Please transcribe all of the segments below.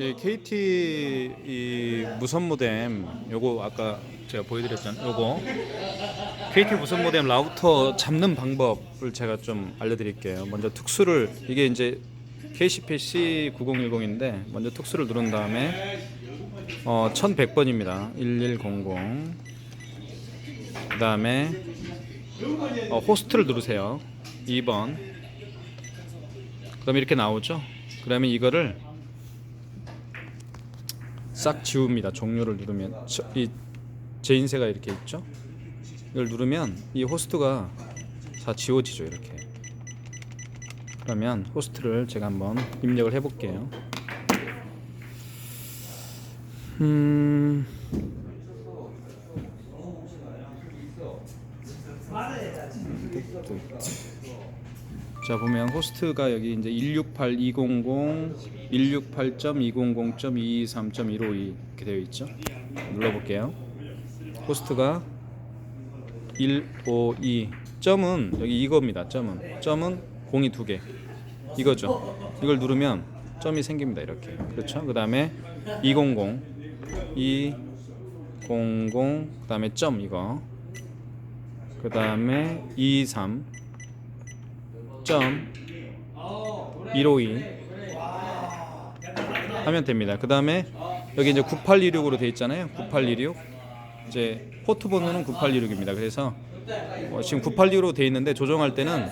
예, KT 이 무선 모뎀 요거 아까 제가 보여드렸잖아요. 요거 KT 무선 모뎀 라우터 잡는 방법을 제가 좀 알려드릴게요. 먼저 특수를 이게 이제 KCP C9010인데 먼저 특수를 누른 다음에 어 1100번입니다. 1100 그 다음에 어, 호스트를 누르세요. 2번 그다음에 이렇게 나오죠. 그러면 이거를 싹 지웁니다. 종료를 누르면 저- 이 제인세가 이렇게 있죠. 이걸 누르면 이 호스트가 다 지워지죠. 이렇게. 그러면 호스트를 제가 한번 입력을 해볼게요. 음. 자 보면 호스트가 여기 이제 168.200, 168.200.223.152 이렇게 되어 있죠. 눌러볼게요. 호스트가 152 점은 여기 이겁니다. 점은 점은 공이 두 개. 이거죠. 이걸 누르면 점이 생깁니다. 이렇게 그렇죠. 그 다음에 200 200 그 다음에 점 이거 그 다음에 23 점 152 하면 됩니다. 그 다음에 여기 이제 9826으로 돼 있잖아요. 9826 이제 포트 번호는 9826입니다. 그래서 어, 지금 9826으로 돼 있는데 조정할 때는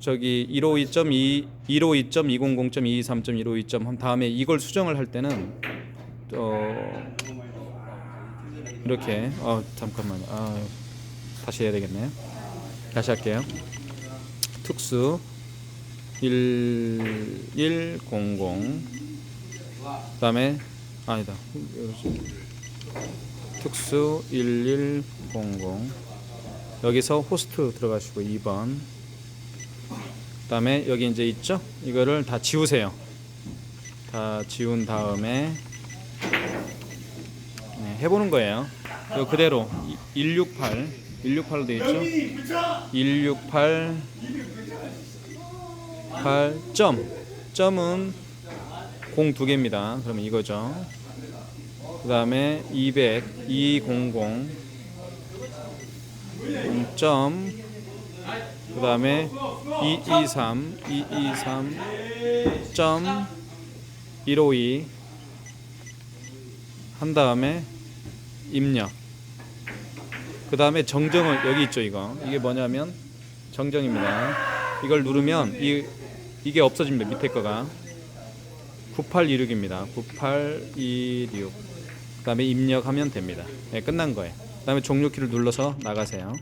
저기 152.2 152.200.223.152. 한 다음에 이걸 수정을 할 때는 어 이렇게 어 잠깐만 아 다시 해야 되겠네요. 다시 할게요. 특수 1100 그다음에 아니다. 특수 1100 여기서 호스트 들어가시고 2번. 그다음에 여기 이제 있죠? 이거를 다 지우세요. 다 지운 다음에 네, 해보는 거예요. 그대로. 168 168로 되어 있죠 168 8 점 점은 공 두 개입니다. 그러면 이거죠. 그 다음에 200 200 점. 그 다음에 223 223 점 152 한 다음에 입력. 그 다음에 정정을 여기 있죠 이거. 이게 뭐냐면 정정입니다. 이걸 누르면 이 이게 없어집니다. 밑에 거가 9826입니다. 9826. 그 다음에 입력하면 됩니다. 네, 끝난 거예요. 그 다음에 종료키를 눌러서 나가세요.